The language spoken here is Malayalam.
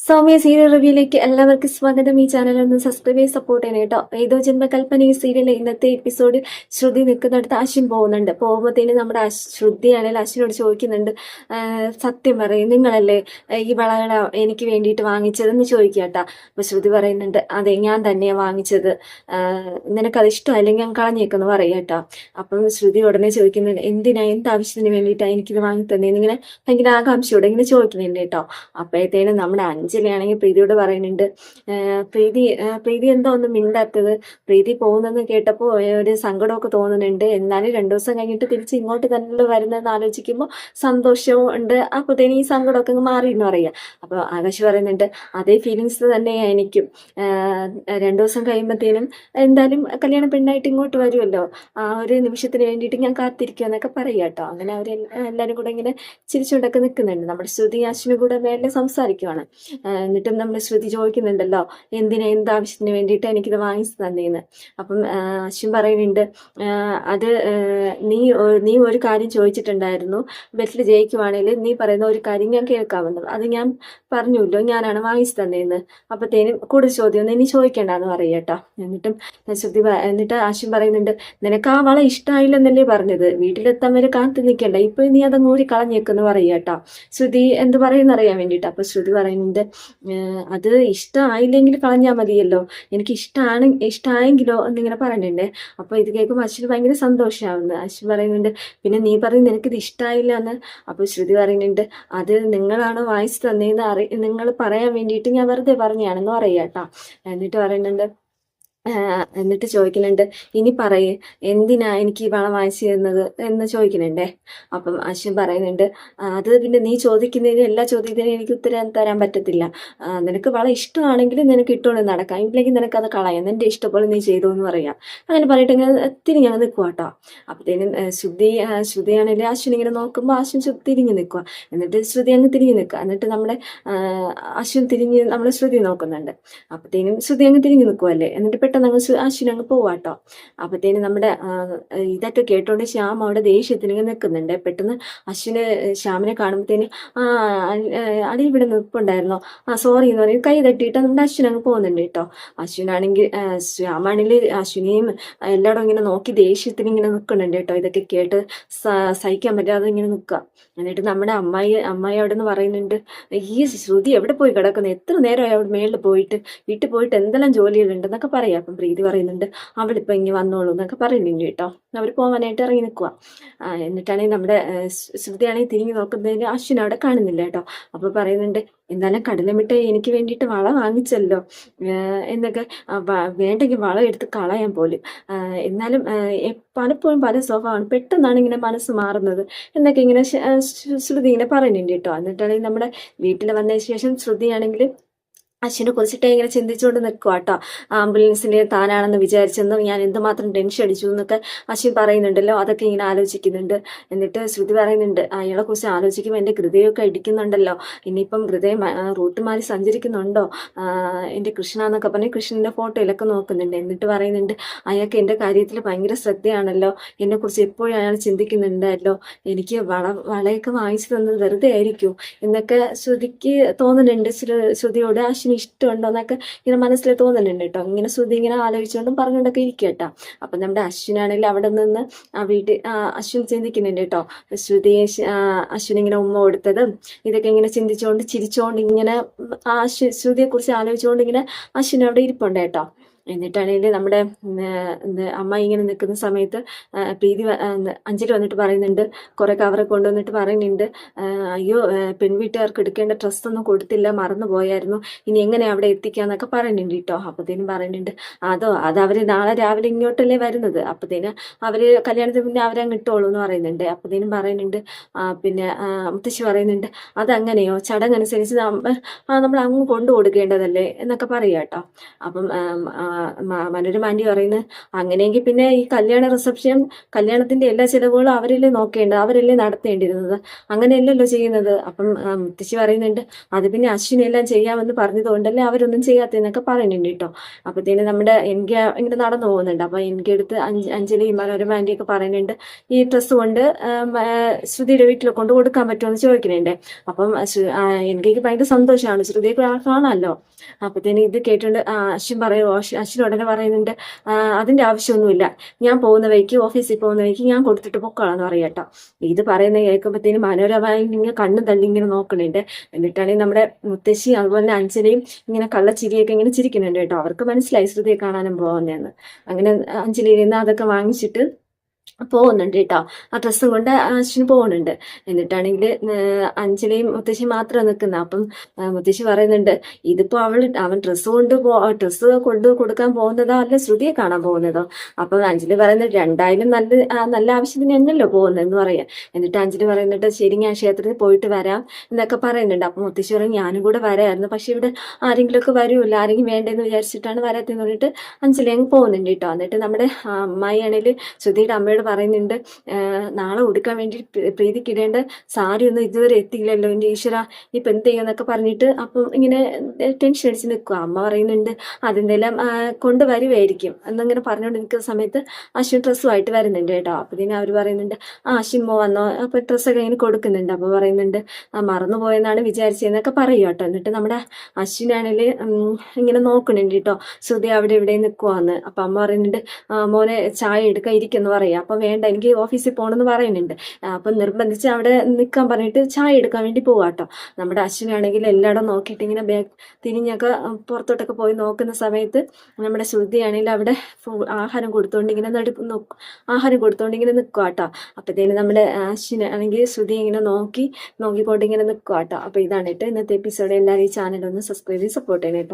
സൗമ്യ സീരിയൽ റിവ്യൂയിലേക്ക് എല്ലാവർക്കും സ്വാഗതം. ഈ ചാനൽ ഒന്ന് സബ്സ്ക്രൈബ് ചെയ്ത് സപ്പോർട്ട് ചെയ്യണം കേട്ടോ. ഏതോ ജന്മകൽപ്പന ഈ സീരിയലിലെ ഇന്നത്തെ എപ്പിസോഡിൽ ശ്രുതി നിൽക്കുന്നിടത്ത് അശ്വിൻ പോകുന്നുണ്ട്. പോകുമ്പോഴത്തേന് നമ്മുടെ ശ്രുതിയാണെങ്കിൽ അശ്വിനോട് ചോദിക്കുന്നുണ്ട് "ആ, സത്യം പറയും നിങ്ങളല്ലേ ഈ വളകൾ എനിക്ക് വേണ്ടിയിട്ട് വാങ്ങിച്ചതെന്ന് ചോദിക്കുക കേട്ടോ. അപ്പോൾ ശ്രുതി പറയുന്നുണ്ട് അതെ ഞാൻ തന്നെയാണ് വാങ്ങിച്ചത്. നിനക്കത് ഇഷ്ടമല്ലെങ്കിൽ ഞാൻ കളഞ്ഞേക്കെന്ന് പറയുക കേട്ടോ. അപ്പം ശ്രുതി ഉടനെ ചോദിക്കുന്നുണ്ട് എന്തിനാ? എന്ത് ആവശ്യത്തിന് വേണ്ടിയിട്ടാണ് എനിക്കിത് വാങ്ങി തന്നേന്ന് ഇങ്ങനെ ഭയങ്കര ആകാംക്ഷയോടെ ഇങ്ങനെ ചോദിക്കുന്നുണ്ട് കേട്ടോ. അപ്പോഴത്തേനും നമ്മുടെ അഞ്ജലിയാണെങ്കിൽ പ്രീതിയോട് പറയുന്നുണ്ട് "ആ, പ്രീതി പ്രീതി എന്താ ഒന്നും മിണ്ടാത്തത്? പ്രീതി പോകുന്നെന്ന് കേട്ടപ്പോൾ ഒരു സങ്കടമൊക്കെ തോന്നുന്നുണ്ട്. എന്നാലും രണ്ടു ദിവസം കഴിഞ്ഞിട്ട് തിരിച്ച് ഇങ്ങോട്ട് തന്നെ വരുന്നതെന്ന് ആലോചിക്കുമ്പോൾ സന്തോഷവും ഉണ്ട്. അപ്പോഴത്തേനും ഈ സങ്കടമൊക്കെ മാറി എന്ന് പറയുക അപ്പോൾ ആകാശ് പറയുന്നുണ്ട് അതേ ഫീലിങ്സ് തന്നെ എനിക്കും. രണ്ടു ദിവസം കഴിയുമ്പോഴത്തേനും എന്തായാലും കല്യാണ പെണ്ണായിട്ട് ഇങ്ങോട്ട് വരുമല്ലോ ആ ഒരു നിമിഷത്തിന് വേണ്ടിയിട്ട് ഞാൻ കാത്തിരിക്കുക എന്നൊക്കെ പറയുക കേട്ടോ. അങ്ങനെ അവർ എല്ലാവരും കൂടെ ഇങ്ങനെ ചിരിച്ചുകൊണ്ടൊക്കെ നിൽക്കുന്നുണ്ട് നമ്മുടെ ശ്രുതി അശ്വിനും കൂടെ മേലെ സംസാരിക്കുവാണ്. എന്നിട്ടും നമ്മൾ ശ്രുതി ചോദിക്കുന്നുണ്ടല്ലോ എന്തിനാ എന്ത് ആവശ്യത്തിന് വേണ്ടിയിട്ട് എനിക്കിത് വാങ്ങിച്ചു തന്നേന്ന്. അപ്പം അശ്വിൻ പറയുന്നുണ്ട് അത് നീ നീ ഒരു കാര്യം ചോദിച്ചിട്ടുണ്ടായിരുന്നു ബെറ്റിൽ ജയിക്കുവാണെങ്കിൽ നീ പറയുന്ന ഒരു കാര്യം ഞാൻ കേൾക്കാമെന്നത് അത് ഞാൻ പറഞ്ഞുല്ലോ ഞാനാണ് വാങ്ങിച്ചു തന്നേന്ന്. അപ്പത്തേനും കൂടുതൽ ചോദ്യമൊന്നും ഇനി ചോദിക്കേണ്ടെന്ന് പറയട്ടോ എന്നിട്ടും ശ്രുതി എന്നിട്ട് അശ്വിൻ പറയുന്നുണ്ട് നിനക്ക് ആ വള ഇഷ്ടമായില്ലെന്നല്ലേ പറഞ്ഞത്? വീട്ടിലെത്താൻ വരെ കാത്തു നിൽക്കണ്ട ഇപ്പൊ നീ അതങ്ങൂടി കളഞ്ഞേക്കെന്ന് പറയട്ടോ ശ്രുതി എന്ത് പറയുന്നറിയാൻ വേണ്ടിയിട്ട് അപ്പൊ ശ്രുതി പറയുന്നുണ്ട് "ഏഹ് അത് ഇഷ്ടമായില്ലെങ്കിൽ കളഞ്ഞാൽ മതിയല്ലോ. എനിക്ക് ഇഷ്ടമാണ് ഇഷ്ടമായെങ്കിലോ എന്നിങ്ങനെ പറഞ്ഞിട്ടുണ്ട്. അപ്പോൾ ഇത് കേൾക്കുമ്പോൾ അശ്വിന് ഭയങ്കര സന്തോഷമാവുന്നു അശ്വിൻ പറയുന്നുണ്ട് പിന്നെ നീ പറയുന്നത് എനിക്കിത് ഇഷ്ടമായില്ല എന്ന് അപ്പോൾ ശ്രുതി പറയുന്നുണ്ട് അത് നിങ്ങളാണ് വായിച്ചു തന്നതെന്ന് അറി നിങ്ങൾ പറയാൻ വേണ്ടിയിട്ട് ഞാൻ വെറുതെ പറഞ്ഞതാണെന്ന് പറയുക കേട്ടോ എന്നിട്ട് പറയുന്നുണ്ട് എന്നിട്ട് ചോദിക്കുന്നുണ്ട് ഇനി പറയേ എന്തിനാ എനിക്ക് ഈ വളം വാങ്ങിച്ചു തരുന്നത്? എന്ന് ചോദിക്കുന്നുണ്ടേ അപ്പം അശ്വൻ പറയുന്നുണ്ട് അത് പിന്നെ നീ ചോദിക്കുന്നതിന് എല്ലാ ചോദ്യത്തിനും എനിക്ക് ഉത്തരം തരാൻ പറ്റത്തില്ല. നിനക്ക് വളം ഇഷ്ടമാണെങ്കിൽ നിനക്ക് ഇട്ടുകൊണ്ട് നടക്കാം. ഇല്ലെങ്കിൽ നിനക്ക് അത് കളയാം. നിന്റെ ഇഷ്ടപോലെ നീ ചെയ്തു എന്ന് പറയാം. അങ്ങനെ പറഞ്ഞിട്ട് ഇങ്ങനെ തിരിഞ്ഞ് അങ്ങ് നിൽക്കുക കേട്ടോ അപ്പത്തേനും ശ്രുതി ശ്രുതിയാണെങ്കിൽ അശ്വിൻ ഇങ്ങനെ നോക്കുമ്പോൾ അശ്വിൻ തിരിഞ്ഞ് നിൽക്കുക എന്നിട്ട് ശ്രുതി അങ്ങ് തിരിഞ്ഞ് നിൽക്കുക എന്നിട്ട് നമ്മുടെ അശ്വൻ തിരിഞ്ഞ് നമ്മുടെ ശ്രുതി നോക്കുന്നുണ്ട്. അപ്പത്തേനും ശ്രുതി അങ്ങ് തിരിഞ്ഞ് നിൽക്കുമല്ലേ എന്നിട്ട് പെട്ടെന്ന് അങ്ങ് അശ്വിൻ അങ്ങ് പോവാട്ടോ അപ്പത്തേനും നമ്മുടെ ഇതൊക്കെ കേട്ടോണ്ട് ശ്യാം അവിടെ ദേഷ്യത്തിന് ഇങ്ങനെ നിൽക്കുന്നുണ്ട് പെട്ടെന്ന് അശ്വിന് ശ്യാമിനെ കാണുമ്പത്തേന് ആ അടി ഇവിടെ നിൽപ്പുണ്ടായിരുന്നോ ആ സോറി എന്ന് പറയും. കൈ തട്ടിയിട്ട് നമ്മുടെ അശ്വിൻ അങ്ങ് പോകുന്നുണ്ട് കേട്ടോ അശ്വിനാണെങ്കിൽ ശ്യാമാണെങ്കിൽ അശ്വിനെയും എല്ലായിടും ഇങ്ങനെ നോക്കി ദേഷ്യത്തിന് ഇങ്ങനെ നിൽക്കുന്നുണ്ട് കേട്ടോ ഇതൊക്കെ കേട്ട് സഹിക്കാൻ പറ്റാതെ ഇങ്ങനെ നിൽക്കുക എന്നിട്ട് നമ്മുടെ അമ്മായി അമ്മായി അവിടെ നിന്ന് പറയുന്നുണ്ട് ഈ ശ്രുതി എവിടെ പോയി കിടക്കുന്നു? എത്ര നേരമായി അവിടെ മേളിൽ പോയിട്ട് വീട്ടിൽ പോയിട്ട് എന്തെല്ലാം ജോലികളുണ്ടെന്നൊക്കെ പറയാം. അപ്പം പ്രീതി പറയുന്നുണ്ട് അവളിപ്പോൾ ഇങ്ങനെ വന്നോളൂ എന്നൊക്കെ പറയുന്നുണ്ട് കേട്ടോ. അവർ പോകാനായിട്ട് ഇറങ്ങി നിൽക്കുക എന്നിട്ടാണെങ്കിൽ നമ്മുടെ ശ്രുതിയാണെങ്കിൽ തിരിഞ്ഞു നോക്കുന്നതിന് അശ്വിൻ അവിടെ കാണുന്നില്ല കേട്ടോ. അപ്പോൾ പറയുന്നുണ്ട് എന്തായാലും കടലമിഠായി എനിക്ക് വേണ്ടിയിട്ട് വള വാങ്ങിച്ചല്ലോ. എന്നൊക്കെ വേണ്ടെങ്കിൽ വള എടുത്ത് കളയാൻ പോലും. എന്നാലും പലപ്പോഴും പല സ്വഭാവമാണ്. പെട്ടെന്നാണ് ഇങ്ങനെ മനസ്സ് മാറുന്നത് എന്നൊക്കെ ഇങ്ങനെ ശ്രുതി ഇങ്ങനെ പറയുന്നുണ്ട് കേട്ടോ. എന്നിട്ടാണെങ്കിൽ നമ്മുടെ വീട്ടിൽ വന്നതിന് ശേഷം ശ്രുതിയാണെങ്കിൽ അശ്വിനെ കുറിച്ചിട്ട് ഇങ്ങനെ ചിന്തിച്ചുകൊണ്ട് നിൽക്കുക കേട്ടോ താനാണെന്ന് വിചാരിച്ചെന്നും ഞാൻ എന്തുമാത്രം ടെൻഷൻ അടിച്ചു എന്നൊക്കെ അശ്വിൻ പറയുന്നുണ്ടല്ലോ. അതൊക്കെ ഇങ്ങനെ ആലോചിക്കുന്നുണ്ട്. എന്നിട്ട് ശ്രുതി പറയുന്നുണ്ട് അയാളെ കുറിച്ച് ആലോചിക്കുമ്പോൾ എന്റെ ഹൃദയമൊക്കെ ഇടിക്കുന്നുണ്ടല്ലോ. ഇനിയിപ്പം ഹൃദയം റൂട്ട് മാറി സഞ്ചരിക്കുന്നുണ്ടോ? എന്റെ കൃഷ്ണ എന്നൊക്കെ പറഞ്ഞ് കൃഷ്ണന്റെ ഫോട്ടോയിലൊക്കെ നോക്കുന്നുണ്ട്. എന്നിട്ട് പറയുന്നുണ്ട് അയാൾക്ക് എന്റെ കാര്യത്തിൽ ഭയങ്കര ശ്രദ്ധയാണല്ലോ. എന്നെക്കുറിച്ച് എപ്പോഴും അയാൾ ചിന്തിക്കുന്നുണ്ടല്ലോ എനിക്ക് വള വളയൊക്കെ വാങ്ങിച്ചു തന്നത് വെറുതെ ആയിരിക്കും എന്നൊക്കെ ശ്രുതിക്ക് തോന്നുന്നുണ്ട് ശ്രുതിയോട് ശ്രുതിയോട് അശ്വിന് ഇഷ്ടമുണ്ടോ എന്നൊക്കെ ഇങ്ങനെ മനസ്സിൽ തോന്നുന്നുണ്ട് കേട്ടോ. ഇങ്ങനെ ശ്രുതി ഇങ്ങനെ ആലോചിച്ചുകൊണ്ടും പറഞ്ഞുകൊണ്ടൊക്കെ ഇരിക്കുക കേട്ടോ അപ്പം നമ്മുടെ അശ്വിനാണെങ്കിൽ അവിടെ നിന്ന് ആ വീട്ടിൽ അശ്വിൻ ചിന്തിക്കുന്നുണ്ട് കേട്ടോ. ശ്രുതി അശ്വിൻ ഇങ്ങനെ ഉമ്മ കൊടുത്തതും ഇതൊക്കെ ഇങ്ങനെ ചിന്തിച്ചുകൊണ്ട് ചിരിച്ചുകൊണ്ട് ഇങ്ങനെ ആ ശ്രുതിയെക്കുറിച്ച് ശ്രുതിയെ കുറിച്ച് ആലോചിച്ചുകൊണ്ട് ഇങ്ങനെ അശ്വിൻ അവിടെ ഇരിപ്പുണ്ട് കേട്ടോ. എന്നിട്ടാണെങ്കിൽ നമ്മുടെ അമ്മ ഇങ്ങനെ നിൽക്കുന്ന സമയത്ത് പ്രീതി അഞ്ചിട്ട് വന്നിട്ട് പറയുന്നുണ്ട് കുറെ കവറൊക്കെ കൊണ്ടുവന്നിട്ട് പറയുന്നുണ്ട് അയ്യോ പെൺവീട്ടുകാർക്ക് എടുക്കേണ്ട ഡ്രസ്സൊന്നും കൊടുത്തില്ല മറന്നു പോയായിരുന്നു ഇനി എങ്ങനെ അവിടെ എത്തിക്കാന്നൊക്കെ പറയുന്നുണ്ട് കേട്ടോ. അപ്പത്തേനും പറയുന്നുണ്ട് അതോ അത് അവർ നാളെ രാവിലെ ഇങ്ങോട്ടല്ലേ വരുന്നത്? അപ്പത്തേന് അവർ കല്യാണത്തിന് മുന്നേ അവരങ്ങ് ഇട്ടോളൂ എന്ന് പറയുന്നുണ്ട്. അപ്പത്തേനും പറയുന്നുണ്ട് പിന്നെ മുത്തശ്ശി പറയുന്നുണ്ട് അതങ്ങനെയോ? ചടങ്ങനുസരിച്ച് നമ്മൾ അങ്ങ് കൊണ്ടു കൊടുക്കേണ്ടതല്ലേ എന്നൊക്കെ പറയാട്ടോ അപ്പം മനോരമ ആന്റി പറയുന്നത് അങ്ങനെയെങ്കിൽ പിന്നെ ഈ കല്യാണ റിസപ്ഷൻ കല്യാണത്തിന്റെ എല്ലാ ചിലവുകളും അവരല്ലേ നോക്കേണ്ടത് അവരല്ലേ നടത്തേണ്ടിരുന്നത് അങ്ങനെയല്ലല്ലോ ചെയ്യുന്നത്. അപ്പം മുത്തശ്ശി പറയുന്നുണ്ട് അത് പിന്നെ അശ്വിനെല്ലാം ചെയ്യാമെന്ന് പറഞ്ഞതുകൊണ്ടല്ലേ അവരൊന്നും ചെയ്യാത്തതെന്നൊക്കെ പറയുന്നുണ്ട് കേട്ടോ. അപ്പത്തേന് നമ്മുടെ എനിക്ക് ഇങ്ങനെ നടന്നു പോകുന്നുണ്ട്. അപ്പൊ എനിക്ക് എടുത്ത് അഞ്ജലി മനോരമ ആന്റിയൊക്കെ പറയുന്നുണ്ട് ഈ ഡ്രസ്സ് കൊണ്ട് ശ്രുതിയുടെ വീട്ടിൽ കൊണ്ട് കൊടുക്കാൻ പറ്റുമോ? എന്ന് ചോദിക്കുന്നുണ്ട്. അപ്പം എനിക്ക് ഭയങ്കര സന്തോഷമാണ്. ശ്രുതിയെ കാ- കാണാമല്ലോ. അപ്പത്തേന് ഇത് കേട്ടിട്ടുണ്ട് അശ്വിൻ പറയുമോ അശ്വിൻ ഉടനെ പറയുന്നുണ്ട് അതിന്റെ ആവശ്യമൊന്നുമില്ല. ഞാൻ പോകുന്ന വഴിക്ക് ഓഫീസിൽ പോകുന്ന വഴിക്ക് ഞാൻ കൊടുത്തിട്ട് പൊക്കോളാന്ന് പറയാം ഇത് പറയുന്ന കേൾക്കുമ്പോഴത്തേനും മനോരമ ഇങ്ങനെ കണ്ണും തള്ളി ഇങ്ങനെ നോക്കണുണ്ട് എന്നിട്ടാണെങ്കിൽ നമ്മുടെ മുത്തശ്ശി അതുപോലെ തന്നെ അഞ്ജലിയും ഇങ്ങനെ കള്ളച്ചിരിയൊക്കെ ഇങ്ങനെ ചിരിക്കുന്നുണ്ട് കേട്ടോ. അവർക്ക് മനസ്സിലായി ശ്രുതിയെ കാണാനും പോകുന്നതെന്ന് അങ്ങനെ അഞ്ജലിയിൽ നിന്ന് അതൊക്കെ വാങ്ങിച്ചിട്ട് പോകുന്നുണ്ട് കേട്ടോ ആ ഡ്രസ്സ് കൊണ്ട് അശ്വിന് പോകുന്നുണ്ട് എന്നിട്ടാണെങ്കിൽ അഞ്ജലിയും മുത്തശ്ശി മാത്രം നിൽക്കുന്ന. അപ്പം മുത്തശ്ശി പറയുന്നുണ്ട് ഇതിപ്പോ അവൾ അവൻ ഡ്രസ്സ് കൊണ്ട് പോ ഡ്രസ്സ് കൊണ്ട് കൊടുക്കാൻ പോകുന്നതോ അല്ല ശ്രുതിയെ കാണാൻ പോകുന്നതോ? അപ്പം അഞ്ജലി പറയുന്നത് രണ്ടായാലും നല്ല നല്ല ആവശ്യത്തിന് എന്നല്ലോ പോകുന്നത് എന്ന് പറയാം. എന്നിട്ട് അഞ്ജലി പറയുന്നുണ്ട് ശരി ഞാൻ ക്ഷേത്രത്തിൽ പോയിട്ട് വരാം എന്നൊക്കെ പറയുന്നുണ്ട്. അപ്പൊ മുത്തശ്ശി പറയും ഞാനും കൂടെ വരായിരുന്നു. പക്ഷെ ഇവിടെ ആരെങ്കിലുമൊക്കെ വരൂല്ല ആരെങ്കിലും വേണ്ടെന്ന് വിചാരിച്ചിട്ടാണ് വരാത്തെന്ന് പറഞ്ഞിട്ട് അഞ്ജലി അങ്ങ് പോകുന്നുണ്ട് കേട്ടോ എന്നിട്ട് നമ്മുടെ അമ്മായി അമ്മായിയാണെങ്കിൽ ശ്രുതിയുടെ അമ്മയോട് പറയുന്നുണ്ട് നാളെ ഉടുക്കാൻ വേണ്ടി പ്രീതിക്കിടേണ്ട സാരി ഒന്നും ഇതുവരെ എത്തിയില്ലല്ലോ എന്റെ ഈശ്വര. ഇപ്പം എന്ത് ചെയ്യുമെന്നൊക്കെ പറഞ്ഞിട്ട് അപ്പം ഇങ്ങനെ ടെൻഷൻ അടിച്ച് നിൽക്കുക. അമ്മ പറയുന്നുണ്ട് അതെന്തെല്ലാം കൊണ്ടുവരുവായിരിക്കും. എന്നിങ്ങനെ പറഞ്ഞുകൊണ്ട് നിൽക്കുന്ന സമയത്ത് അശ്വിൻ ഡ്രസ്സുമായിട്ട് വരുന്നുണ്ട് കേട്ടോ. അപ്പത്തിന് അവർ പറയുന്നുണ്ട് ആ അശ്വിൻ വന്നോ. അപ്പോൾ ഡ്രസ്സൊക്കെ ഇങ്ങനെ കൊടുക്കുന്നുണ്ട്. അപ്പോൾ പറയുന്നുണ്ട് ആ മറന്നുപോയെന്നാണ് വിചാരിച്ചതെന്നൊക്കെ പറയും കേട്ടോ. എന്നിട്ട് നമ്മുടെ അശ്വിനാണെങ്കിൽ ഇങ്ങനെ നോക്കുന്നുണ്ട് കേട്ടോ. ശ്രുതി അവിടെ ഇവിടെ നിൽക്കുവാന്ന് അപ്പം അമ്മ പറയുന്നുണ്ട് മോനെ ചായ എടുക്കാൻ ഇരിക്കുന്നു പറയാം. അപ്പൊ വേണ്ട എനിക്ക് ഓഫീസിൽ പോകണമെന്ന് പറയുന്നുണ്ട്. അപ്പം നിർബന്ധിച്ച് അവിടെ നിൽക്കാൻ പറഞ്ഞിട്ട് ചായ എടുക്കാൻ വേണ്ടി പോവാട്ടോ നമ്മുടെ അശ്വിനാണെങ്കിൽ എല്ലായിടം നോക്കിയിട്ട് ഇങ്ങനെ ബാഗ് തിരിഞ്ഞൊക്കെ പുറത്തോട്ടൊക്കെ പോയി നോക്കുന്ന സമയത്ത് നമ്മുടെ ശ്രുതിയാണെങ്കിൽ അവിടെ ആഹാരം കൊടുത്തോണ്ട് ഇങ്ങനെ നടു ആഹാരം കൊടുത്തോണ്ട് ഇങ്ങനെ നിൽക്കുക കേട്ടോ അപ്പത്തേന് നമ്മുടെ ആണെങ്കിൽ ശ്രുതി ഇങ്ങനെ നോക്കി നോക്കിക്കൊണ്ട് ഇങ്ങനെ നിൽക്കുക കേട്ടോ അപ്പൊ ഇതാണ് കേട്ടോ ഇന്നത്തെ എപ്പിസോഡ് എല്ലാവരും ഈ ചാനൽ ഒന്ന് സബ്സ്ക്രൈബ് ചെയ്ത് സപ്പോർട്ട് ചെയ്യണം കേട്ടോ